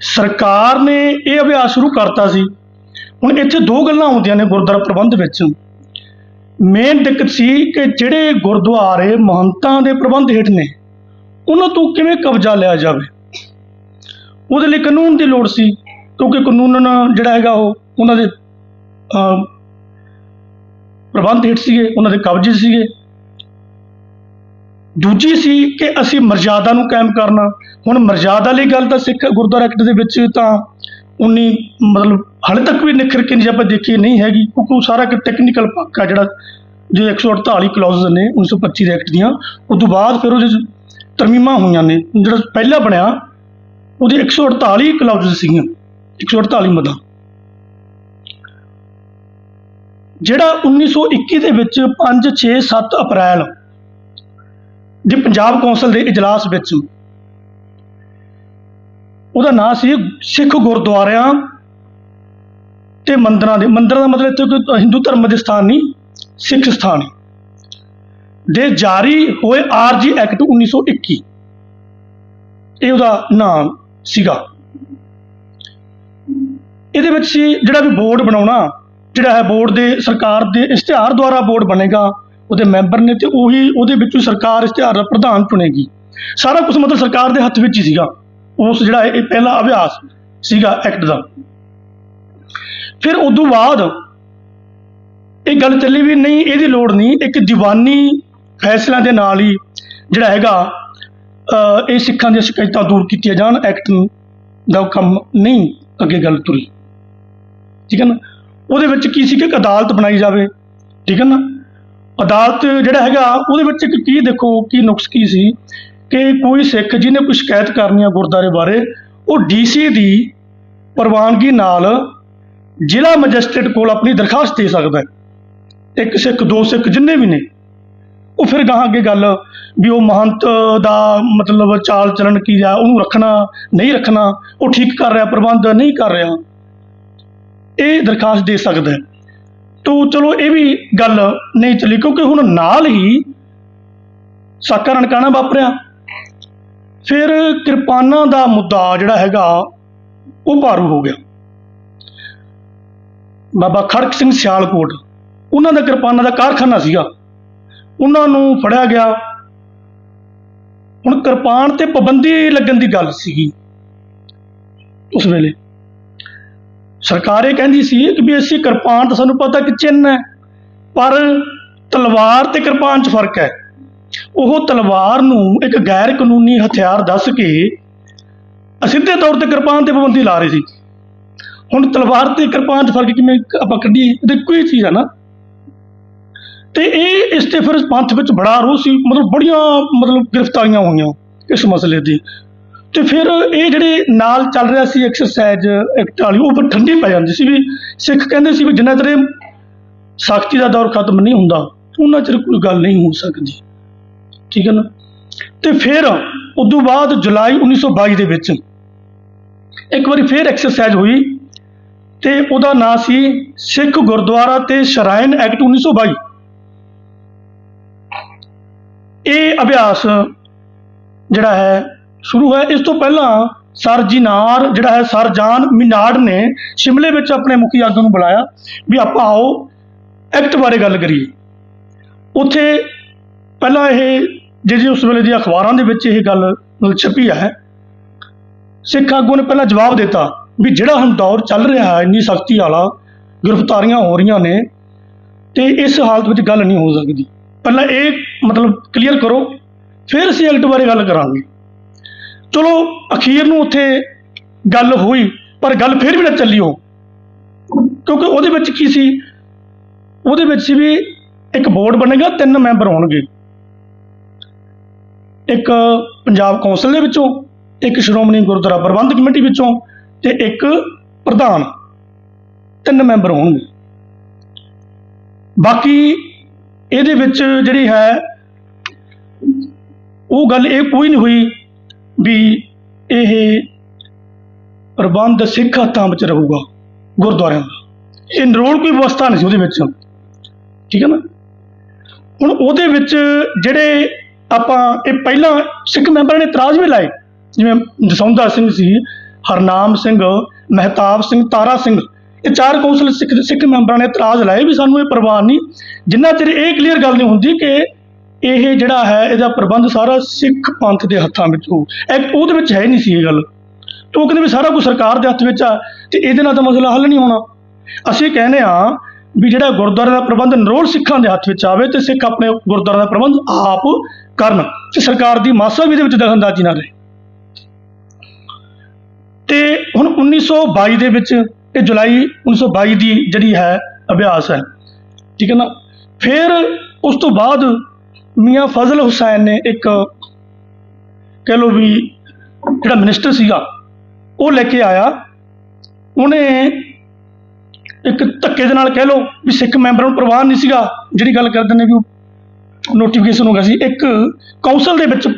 [SPEAKER 1] ਸਰਕਾਰ ਨੇ ਇਹ ਅਭਿਆਸ ਸ਼ੁਰੂ ਕਰਤਾ ਸੀ। ਹੁਣ ਇੱਥੇ ਦੋ ਗੱਲਾਂ ਆਉਂਦੀਆਂ ਨੇ ਗੁਰਦੁਆਰਾ ਪ੍ਰਬੰਧ ਵਿੱਚ। ਮੇਨ ਦਿੱਕਤ ਸੀ ਕਿ ਜਿਹੜੇ ਗੁਰਦੁਆਰੇ ਮਹੰਤਾਂ ਦੇ ਪ੍ਰਬੰਧ ਹੇਠ ਨੇ, ਉਹਨਾਂ ਤੋਂ ਕਿਵੇਂ ਕਬਜ਼ਾ ਲਿਆ ਜਾਵੇ? ਉਹਦੇ ਲਈ ਕਾਨੂੰਨ ਦੀ ਲੋੜ ਸੀ, ਕਿਉਂਕਿ ਕਾਨੂੰਨ ਜਿਹੜਾ ਹੈਗਾ ਉਹ ਉਹਨਾਂ ਦੇ ਪ੍ਰਬੰਧ ਹੇਠ ਸੀਗੇ, ਉਹਨਾਂ ਦੇ ਕਬਜ਼ੇ ਸੀਗੇ। ਦੂਜੀ ਸੀ ਕਿ ਅਸੀਂ ਮਰਜ਼ਾਦਾ ਨੂੰ ਕਾਇਮ ਕਰਨਾ। ਹੁਣ ਮਰਜ਼ਾਦਾ ਲਈ ਗੱਲ ਤਾਂ ਸਿੱਖ ਗੁਰਦੁਆਰਾ ਐਕਟ ਦੇ ਵਿੱਚ ਤਾਂ ਉਨੀ ਮਤਲਬ ਹਾਲੇ ਤੱਕ ਵੀ ਨਿਖਰ ਕੇ ਜੇ ਆਪਾਂ ਦੇਖੀਏ ਨਹੀਂ ਹੈਗੀ, ਕਿਉਂਕਿ ਉਹ ਸਾਰਾ ਕਿ ਟੈਕਨੀਕਲ ਪੱਕਾ ਜਿਹੜਾ ਜੋ 148 ਕਲੌਜ਼ਸ ਨੇ 1925 ਦੇ ਐਕਟ ਦੀਆਂ। ਉਸ ਤੋਂ ਬਾਅਦ ਫਿਰ ਉਹਦੇ 'ਚ ਤਰਮੀਮਾਂ ਹੋਈਆਂ ਨੇ। ਜਿਹੜਾ ਪਹਿਲਾਂ ਬਣਿਆ, ਉਹਦੇ 148 ਕਲਾਉਜ਼ਸ ਸੀਗੀਆਂ 148 ਮਦਾਂ ਜਿਹੜਾ 1921 ਦੇ ਵਿੱਚ 5 6 7 ਅਪ੍ਰੈਲ ਜੇ ਪੰਜਾਬ ਕੌਂਸਲ ਦੇ ਇਜਲਾਸ ਵਿੱਚ ਉਹਦਾ ਨਾਂ ਸੀ ਸਿੱਖ ਗੁਰਦੁਆਰਿਆਂ ਤੇ ਮੰਦਰਾਂ ਦੇ, ਮੰਦਰਾਂ ਦਾ ਮਤਲਬ ਇੱਥੇ ਕੋਈ ਹਿੰਦੂ ਧਰਮ ਦੇ ਸਥਾਨ ਨਹੀਂ, ਸਿੱਖ ਸਥਾਨ ਦੇ ਜਾਰੀ ਹੋਏ ਆਰਜੀ ਐਕਟ 1921 ਇਹ ਉਹਦਾ ਨਾਮ ਸੀਗਾ। ਇਹਦੇ ਵਿੱਚ ਜਿਹੜਾ ਵੀ ਬੋਰਡ ਬਣਾਉਣਾ, ਜਿਹੜਾ ਹੈ ਬੋਰਡ ਦੇ ਸਰਕਾਰ ਦੇ ਇਸ਼ਤਿਹਾਰ ਦੁਆਰਾ ਬੋਰਡ ਬਣੇਗਾ ਉਹਦੇ ਮੈਂਬਰ ਨੇ ਤੇ ਉਹੀ ਉਹਦੇ ਵਿੱਚੋਂ ਸਰਕਾਰ ਇਸ਼ਤਿਹਾਰ ਦਾ ਪ੍ਰਧਾਨ ਚੁਣੇਗੀ। ਸਾਰਾ ਕੁਝ ਮਤਲਬ ਸਰਕਾਰ ਦੇ ਹੱਥ ਵਿੱਚ ਹੀ ਸੀਗਾ। ਉਸ ਜਿਹੜਾ ਇਹ ਪਹਿਲਾ ਅਭਿਆਸ ਸੀਗਾ ਐਕਟ ਦਾ। ਫਿਰ ਉਦੋਂ ਬਾਅਦ ਇਹ ਗੱਲ ਚੱਲੀ ਵੀ ਨਹੀਂ, ਇਹਦੀ ਲੋੜ ਨਹੀਂ। ਇੱਕ ਦੀਵਾਨੀ ਫੈਸਲਿਆਂ ਦੇ ਨਾਲ ਹੀ ਜਿਹੜਾ ਹੈਗਾ ਇਹ ਸਿੱਖਾਂ ਦੀਆਂ ਸ਼ਿਕਾਇਤਾਂ ਦੂਰ ਕੀਤੀਆਂ ਜਾਣ ਐਕਟ ਦਾ ਕੰਮ ਨਹੀਂ ਅੱਗੇ ਗੱਲ ਤੁਰੀ। ਠੀਕ ਹੈ ਨਾ? ਉਹਦੇ ਵਿੱਚ ਕੀ ਸੀ ਕਿ ਇੱਕ ਅਦਾਲਤ ਬਣਾਈ ਜਾਵੇ। ਠੀਕ ਹੈ ਨਾ? ਅਦਾਲਤ ਜਿਹੜਾ ਹੈਗਾ, ਉਹਦੇ ਵਿੱਚ ਇੱਕ ਕੀ ਦੇਖੋ, ਕੀ ਨੁਕਸ ਕੀ ਸੀ ਕਿ ਕੋਈ ਸਿੱਖ ਜਿਹਨੇ ਕੋਈ ਸ਼ਿਕਾਇਤ ਕਰਨੀ ਆ ਗੁਰਦਾਰੇ ਬਾਰੇ, ਉਹ ਡੀਸੀ ਦੀ ਪ੍ਰਵਾਨਗੀ ਨਾਲ ਜ਼ਿਲ੍ਹਾ ਮੈਜਿਸਟ੍ਰੇਟ ਕੋਲ ਆਪਣੀ ਦਰਖਾਸਤ ਦੇ ਸਕਦਾ ਹੈ। ਇੱਕ ਸਿੱਖ, ਦੋ ਸਿੱਖ ਜਿੰਨੇ ਵੀ ਨੇ, ਉਹ ਫਿਰ ਗਾਹਾਂ ਅੱਗੇ ਗੱਲ ਵੀ ਉਹ ਮਹੰਤ ਦਾ ਮਤਲਬ ਚਾਲ ਚਲਣ ਕੀ ਆ, ਉਹਨੂੰ ਰੱਖਣਾ, ਨਹੀਂ ਰੱਖਣਾ, ਉਹ ਠੀਕ ਕਰ ਰਿਹਾ, ਪ੍ਰਬੰਧ ਨਹੀਂ ਕਰ ਰਿਹਾ, ਇਹ ਦਰਖਾਸਤ ਦੇ ਸਕਦਾ ਹੈ। ਤੋ ਚਲੋ ਇਹ ਵੀ ਗੱਲ ਨਹੀਂ ਚਲੀ, ਕਿਉਂਕਿ ਹੁਣ ਨਾਲ ਹੀ ਸਾਕਾ ਰਣਕਾਣਾ ਵਾਪਰਿਆ। ਫਿਰ ਕਿਰਪਾਨਾਂ ਦਾ ਮੁੱਦਾ ਜਿਹੜਾ ਹੈਗਾ, ਉਹ ਭਾਰੂ ਹੋ ਗਿਆ। ਬਾਬਾ ਖੜਕ ਸਿੰਘ ਸਿਆਲਕੋਟ, ਉਹਨਾਂ ਦਾ ਕਿਰਪਾਨਾਂ ਦਾ ਕਾਰਖਾਨਾ ਸੀਗਾ। ਉਹਨਾਂ ਨੂੰ ਫੜਿਆ ਗਿਆ। ਹੁਣ ਕਿਰਪਾਨ ਤੇ ਪਾਬੰਦੀ ਲੱਗਣ ਦੀ ਗੱਲ ਸੀਗੀ ਉਸ ਵੇਲੇ। ਸਰਕਾਰ ਇਹ ਕਹਿੰਦੀ ਸੀ ਕਿ ਵੀ ਅਸੀਂ ਕਿਰਪਾਨ ਤਾਂ ਸਾਨੂੰ ਪਤਾ ਕਿ ਚਿੰਨ੍ਹ ਹੈ, ਪਰ ਤਲਵਾਰ ਤੇ ਕਿਰਪਾਨ 'ਚ ਫ਼ਰਕ ਹੈ। ਉਹ ਤਲਵਾਰ ਨੂੰ ਇੱਕ ਗੈਰ ਕਾਨੂੰਨੀ ਹਥਿਆਰ ਦੱਸ ਕੇ ਅਸਿੱਧੇ ਤੌਰ ਤੇ ਕਿਰਪਾਨ ਤੇ ਪਾਬੰਦੀ ਲਾ ਰਹੀ ਸੀ। ਹੁਣ ਤਲਵਾਰ ਤੇ ਕਿਰਪਾਨ 'ਚ ਫ਼ਰਕ ਕਿਵੇਂ ਆਪਾਂ ਕੱਢੀਏ ਤੇ ਕੋਈ ਚੀਜ਼ ਹੈ ਨਾ। ਤੇ ਇਹ ਇਸ ਤੇ ਫਿਰ ਪੰਥ ਵਿੱਚ ਬੜਾ ਰੋਹ ਸੀ, ਮਤਲਬ ਬੜੀਆਂ ਮਤਲਬ ਗ੍ਰਿਫਤਾਰੀਆਂ ਹੋਈਆਂ ਇਸ ਮਸਲੇ ਦੀ। ਤੇ ਫਿਰ ਇਹ ਜਿਹੜੇ ਨਾਲ ਚੱਲ ਰਿਹਾ ਸੀ ਐਕਸਰਸਾਈਜ਼ ਐਕਟ ਵਾਲੀ ਉਹ ਫਿਰ ਠੰਡੀ ਪੈ ਜਾਂਦੀ ਸੀ ਵੀ ਸਿੱਖ ਕਹਿੰਦੇ ਸੀ ਵੀ ਜਿੰਨਾ ਚਿਰ ਸਖਤੀ ਦਾ ਦੌਰ ਖਤਮ ਨਹੀਂ ਹੁੰਦਾ, ਉਹਨਾਂ ਚਿਰ ਕੋਈ ਗੱਲ ਨਹੀਂ ਹੋ ਸਕਦੀ। ਠੀਕ ਹੈ ਨਾ? ਤੇ ਫਿਰ ਉਦੋਂ ਬਾਅਦ ਜੁਲਾਈ 1922 ਦੇ ਵਿੱਚ ਇੱਕ ਵਾਰੀ ਫਿਰ ਐਕਸਰਸਾਈਜ਼ ਹੋਈ ਤੇ ਉਹਦਾ ਨਾਂ ਸੀ ਸਿੱਖ ਗੁਰਦੁਆਰਾ ਤੇ ਸ਼ਰਾਇਨ ਐਕਟ 1922 ਇਹ ਅਭਿਆਸ ਜਿਹੜਾ ਹੈ ਸ਼ੁਰੂ ਹੋਇਆ ਇਸ ਤੋਂ ਪਹਿਲਾਂ ਸਰ ਜੀਨਾਰ, ਜਿਹੜਾ ਹੈ ਸਰ ਜਾਨ ਮਿਨਾਰਡ ਨੇ ਸ਼ਿਮਲੇ ਵਿੱਚ ਆਪਣੇ ਮੁਖੀ ਆਗੂ ਨੂੰ ਬੁਲਾਇਆ ਵੀ ਆਪਾਂ ਆਓ, ਐਕਟ ਬਾਰੇ ਗੱਲ ਕਰੀਏ। ਉੱਥੇ ਪਹਿਲਾਂ ਇਹ ਜਿਹੜੀ ਉਸ ਵੇਲੇ ਦੀਆਂ ਅਖਬਾਰਾਂ ਦੇ ਵਿੱਚ ਇਹ ਗੱਲ ਛਪੀ ਹੈ। ਸਿੱਖ ਆਗੂ ਨੇ ਪਹਿਲਾਂ ਜਵਾਬ ਦਿੱਤਾ ਵੀ ਜਿਹੜਾ ਹੁਣ ਦੌਰ ਚੱਲ ਰਿਹਾ ਹੈ, ਇੰਨੀ ਸਖਤੀ ਵਾਲਾ ਗ੍ਰਿਫਤਾਰੀਆਂ ਹੋ ਰਹੀਆਂ ਨੇ ਤੇ ਇਸ ਹਾਲਤ ਵਿੱਚ ਗੱਲ ਨਹੀਂ ਹੋ ਸਕਦੀ। ਪਹਿਲਾਂ ਇਹ ਮਤਲਬ ਕਲੀਅਰ ਕਰੋ, ਫਿਰ ਅਸੀਂ ਐਕਟ ਬਾਰੇ ਗੱਲ ਕਰਾਂਗੇ। ਚਲੋ, ਅਖੀਰ ਨੂੰ ਉੱਥੇ ਗੱਲ ਹੋਈ, ਪਰ ਗੱਲ ਫਿਰ ਵੀ ਨਾ ਚੱਲੀ ਉਹ। ਕਿਉਂਕਿ ਉਹਦੇ ਵਿੱਚ ਕੀ ਸੀ? ਉਹਦੇ ਵਿੱਚ ਸੀ ਵੀ ਇੱਕ ਬੋਰਡ ਬਣੇਗਾ, ਤਿੰਨ ਮੈਂਬਰ ਹੋਣਗੇ। ਇੱਕ ਪੰਜਾਬ ਕੌਂਸਲ ਦੇ ਵਿੱਚੋਂ, ਇੱਕ ਸ਼੍ਰੋਮਣੀ ਗੁਰਦੁਆਰਾ ਪ੍ਰਬੰਧਕ ਕਮੇਟੀ ਵਿੱਚੋਂ ਤੇ ਇੱਕ ਪ੍ਰਧਾਨ, ਤਿੰਨ ਮੈਂਬਰ ਹੋਣਗੇ। ਬਾਕੀ ਇਹਦੇ ਵਿੱਚ ਜਿਹੜੀ ਹੈ, ਉਹ ਗੱਲ ਇਹ ਕੋਈ ਨਹੀਂ ਹੋਈ ਵੀ ਇਹ ਪ੍ਰਬੰਧ ਸਿੱਖ ਹੱਥਾਂ ਵਿੱਚ ਰਹੂਗਾ, ਗੁਰਦੁਆਰਿਆਂ ਦਾ। ਇਹ ਨਿਰੋਲ ਕੋਈ ਵਿਵਸਥਾ ਨਹੀਂ ਸੀ ਉਹਦੇ ਵਿੱਚ। ਠੀਕ ਹੈ ਨਾ? ਹੁਣ ਉਹਦੇ ਵਿੱਚ ਜਿਹੜੇ ਆਪਾਂ, ਇਹ ਪਹਿਲਾਂ ਸਿੱਖ ਮੈਂਬਰਾਂ ਨੇ ਇਤਰਾਜ਼ ਵੀ ਲਾਏ। ਜਿਵੇਂ ਦਸੌਂਦਾ ਸਿੰਘ ਸੀ, ਹਰਨਾਮ ਸਿੰਘ, ਮਹਿਤਾਬ ਸਿੰਘ, ਤਾਰਾ ਸਿੰਘ। ਇਹ ਚਾਰ ਕੌਂਸਲ ਸਿੱਖ ਸਿੱਖ ਮੈਂਬਰਾਂ ਨੇ ਇਤਰਾਜ਼ ਲਾਏ ਵੀ ਸਾਨੂੰ ਇਹ ਪ੍ਰਵਾਨ ਨਹੀਂ। ਜਿੰਨਾ ਚਿਰ ਇਹ ਕਲੀਅਰ ਗੱਲ ਨਹੀਂ ਹੁੰਦੀ ਕਿ ਇਹ ਜਿਹੜਾ ਹੈ, ਇਹਦਾ ਪ੍ਰਬੰਧ ਸਾਰਾ ਸਿੱਖ ਪੰਥ ਦੇ ਹੱਥਾਂ ਵਿੱਚ ਹੋ। ਐਕਟ ਉਹਦੇ ਵਿੱਚ ਹੈ ਨਹੀਂ ਸੀ ਇਹ ਗੱਲ। ਤੇ ਉਹ ਕਹਿੰਦੇ ਵੀ ਸਾਰਾ ਕੁਝ ਸਰਕਾਰ ਦੇ ਹੱਥ ਵਿੱਚ ਆ, ਤੇ ਇਹਦੇ ਨਾਲ ਤਾਂ ਮਸਲਾ ਹੱਲ ਨਹੀਂ ਹੋਣਾ। ਅਸੀਂ ਕਹਿੰਦੇ ਆ ਵੀ ਜਿਹੜਾ ਗੁਰਦੁਆਰੇ ਦਾ ਪ੍ਰਬੰਧ ਨਰੋਲ ਸਿੱਖਾਂ ਦੇ ਹੱਥ ਵਿੱਚ ਆਵੇ ਤੇ ਸਿੱਖ ਆਪਣੇ ਗੁਰਦੁਆਰਾ ਦਾ ਪ੍ਰਬੰਧ ਆਪ ਕਰਨ ਤੇ ਸਰਕਾਰ ਦੀ ਮਾਸਾ ਵੀ ਇਹਦੇ ਵਿੱਚ ਦਖਲਅੰਦਾਜ਼ੀ ਨਾ ਰਹੇ ਤੇ ਹੁਣ 1922 ਦੇ ਵਿੱਚ ਇਹ ਜੁਲਾਈ 1922 ਦੀ ਜਿਹੜੀ ਹੈ ਅਭਿਆਸ ਹੈ, ਠੀਕ ਹੈ ਨਾ? ਫਿਰ ਉਸ ਤੋਂ ਬਾਅਦ ਮੀਆਂ ਫਜ਼ਲ ਹੁਸੈਨ ਨੇ ਇੱਕ ਕਹਿ ਲਓ ਵੀ ਜਿਹੜਾ ਮਿਨਿਸਟਰ ਸੀਗਾ, ਉਹ ਲੈ ਕੇ ਆਇਆ। ਉਹਨੇ ਇੱਕ ਧੱਕੇ ਦੇ ਨਾਲ ਕਹਿ ਲਓ ਵੀ ਸਿੱਖ ਮੈਂਬਰਾਂ ਨੂੰ ਪ੍ਰਵਾਨ ਨਹੀਂ ਸੀਗਾ, ਜਿਹੜੀ ਗੱਲ ਕਰਦੇ ਨੇ ਵੀ ਉਹ ਨੋਟੀਫਿਕੇਸ਼ਨ ਹੋ ਗਿਆ ਸੀ, ਇੱਕ ਕੌਂਸਲ ਦੇ ਵਿੱਚ